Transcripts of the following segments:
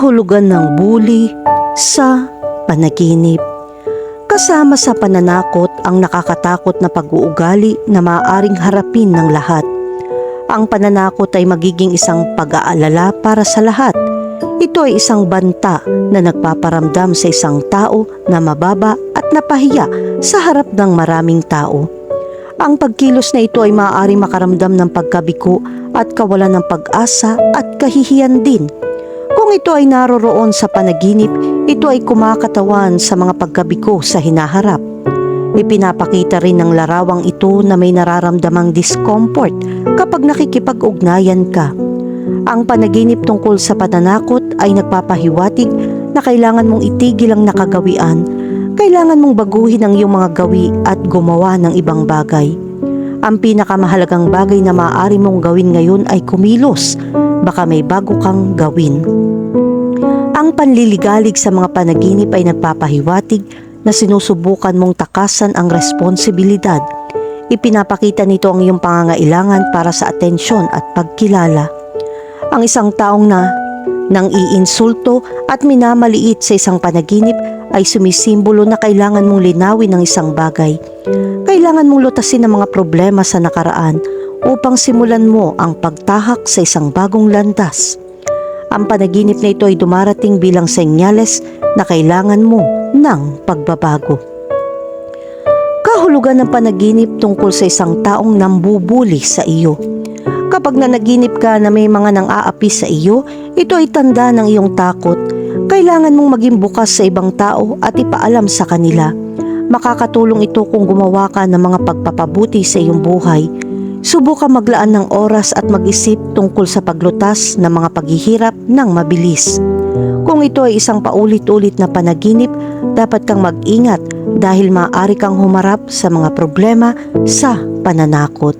kahulugan ng bully sa panaginip. Kasama sa pananakot ang nakakatakot na pag-uugali na maaaring harapin ng lahat. Ang pananakot ay magiging isang pag-aalala para sa lahat. Ito ay isang banta na nagpaparamdam sa isang tao na mababa at napahiya sa harap ng maraming tao. Ang pagkilos na ito ay maaaring makaramdam ng pagkabiko at kawalan ng pag-asa at kahihiyan din. Kung ito ay naroroon sa panaginip, ito ay kumakatawan sa mga pagkabiko sa hinaharap. Ipinapakita rin ng larawang ito na may nararamdamang discomfort kapag nakikipag-ugnayan ka. Ang panaginip tungkol sa pananakot ay nagpapahiwatig na kailangan mong itigil ang nakagawian. Kailangan mong baguhin ang iyong mga gawi at gumawa ng ibang bagay. Ang pinakamahalagang bagay na maaari mong gawin ngayon ay kumilos. Baka may bago kang gawin. Ang panliligalig sa mga panaginip ay nagpapahiwatig na sinusubukan mong takasan ang responsibilidad. Ipinapakita nito ang iyong pangangailangan para sa atensyon at pagkilala. Ang isang taong na nang iinsulto at minamaliit sa isang panaginip ay sumisimbolo na kailangan mong linawin ang isang bagay. Kailangan mong lutasin ang mga problema sa nakaraan upang simulan mo ang pagtahak sa isang bagong landas. Ang panaginip na ito ay dumarating bilang senyales na kailangan mo ng pagbabago. Kahulugan ng panaginip tungkol sa isang taong nambubuli sa iyo. Kapag nanaginip ka na may mga nang aapi sa iyo, ito ay tanda ng iyong takot. Kailangan mong maging bukas sa ibang tao at ipaalam sa kanila. Makakatulong ito kung gumawa ka ng mga pagpapabuti sa iyong buhay. Subukan maglaan ng oras at mag-isip tungkol sa paglutas ng mga paghihirap ng mabilis. Kung ito ay isang paulit-ulit na panaginip, dapat kang mag-ingat dahil maaari kang humarap sa mga problema sa pananakot.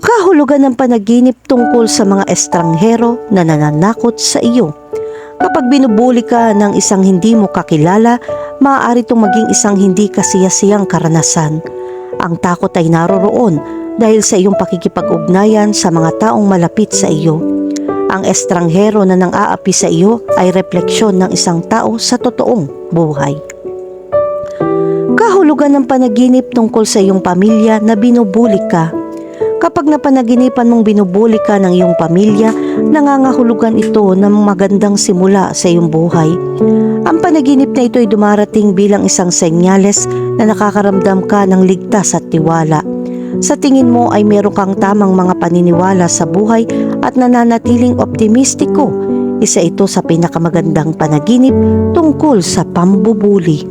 Kahulugan ng panaginip tungkol sa mga estranghero na nananakot sa iyo. Kapag binubuli ka ng isang hindi mo kakilala, maaari itong maging isang hindi kasiyasiyang karanasan. Ang takot ay naroroon dahil sa iyong pakikipag-ugnayan sa mga taong malapit sa iyo. Ang estranghero na nang aapi sa iyo ay refleksyon ng isang tao sa totoong buhay. Kahulugan ng panaginip tungkol sa iyong pamilya na binubuli ka. Kapag napanaginipan mong binubuli ka ng iyong pamilya, nangangahulugan ito ng magandang simula sa iyong buhay. Ang panaginip na ito ay dumarating bilang isang senyales na nakakaramdam ka ng ligtas at tiwala. Sa tingin mo ay meron kang tamang mga paniniwala sa buhay at nananatiling optimistiko. Isa ito sa pinakamagandang panaginip tungkol sa pambubuli.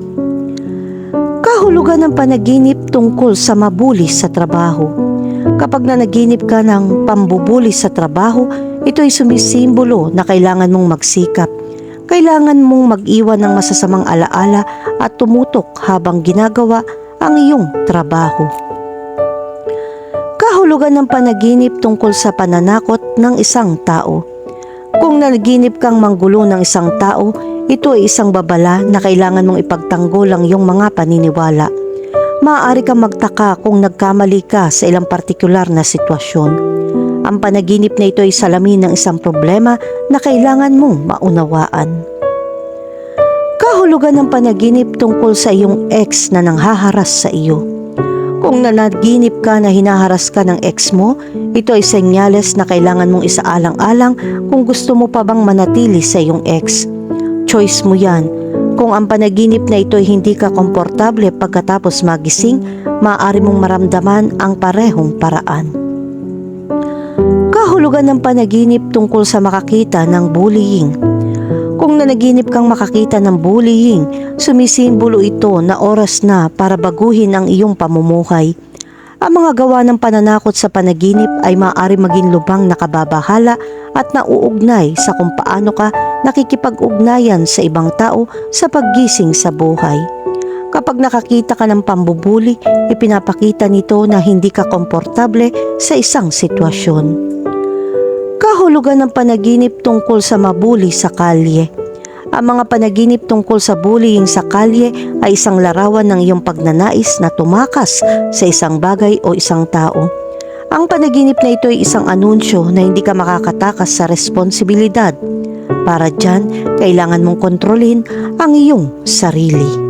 Kahulugan ng panaginip tungkol sa mabuli sa trabaho. Kapag nanaginip ka ng pambubuli sa trabaho, ito ay sumisimbolo na kailangan mong magsikap. Kailangan mong mag-iwan ng masasamang alaala at tumutok habang ginagawa ang iyong trabaho. Kahulugan ng panaginip tungkol sa pananakot ng isang tao. Kung nanaginip kang manggulo ng isang tao, ito ay isang babala na kailangan mong ipagtanggol ang iyong mga paniniwala. Maaari kang magtaka kung nagkamali ka sa ilang partikular na sitwasyon. Ang panaginip na ito ay salamin ng isang problema na kailangan mong maunawaan. Kahulugan ng panaginip tungkol sa iyong ex na nanghaharas sa iyo. Kung nanaginip ka na hinaharas ka ng ex mo, ito ay senyales na kailangan mong isaalang-alang kung gusto mo pa bang manatili sa iyong ex. Choice mo yan. Kung ang panaginip na ito ay hindi ka komportable pagkatapos magising, maaari mong maramdaman ang parehong paraan. Kahulugan ng panaginip tungkol sa makakita ng bullying. Kung nanaginip kang makakita ng bullying, sumisimbolo ito na oras na para baguhin ang iyong pamumuhay. Ang mga gawa ng pananakot sa panaginip ay maaari maging lubang nakababahala at nauugnay sa kung paano ka nakikipag-ugnayan sa ibang tao sa paggising sa buhay. Kapag nakakita ka ng pambubuli, ipinapakita nito na hindi ka komportable sa isang sitwasyon. Kahulugan ng panaginip tungkol sa mabuli sa kalye. Ang mga panaginip tungkol sa bullying sa kalye ay isang larawan ng iyong pagnanais na tumakas sa isang bagay o isang tao. Ang panaginip na ito ay isang anunsyo na hindi ka makakatakas sa responsibilidad. Para dyan, kailangan mong kontrolin ang iyong sarili.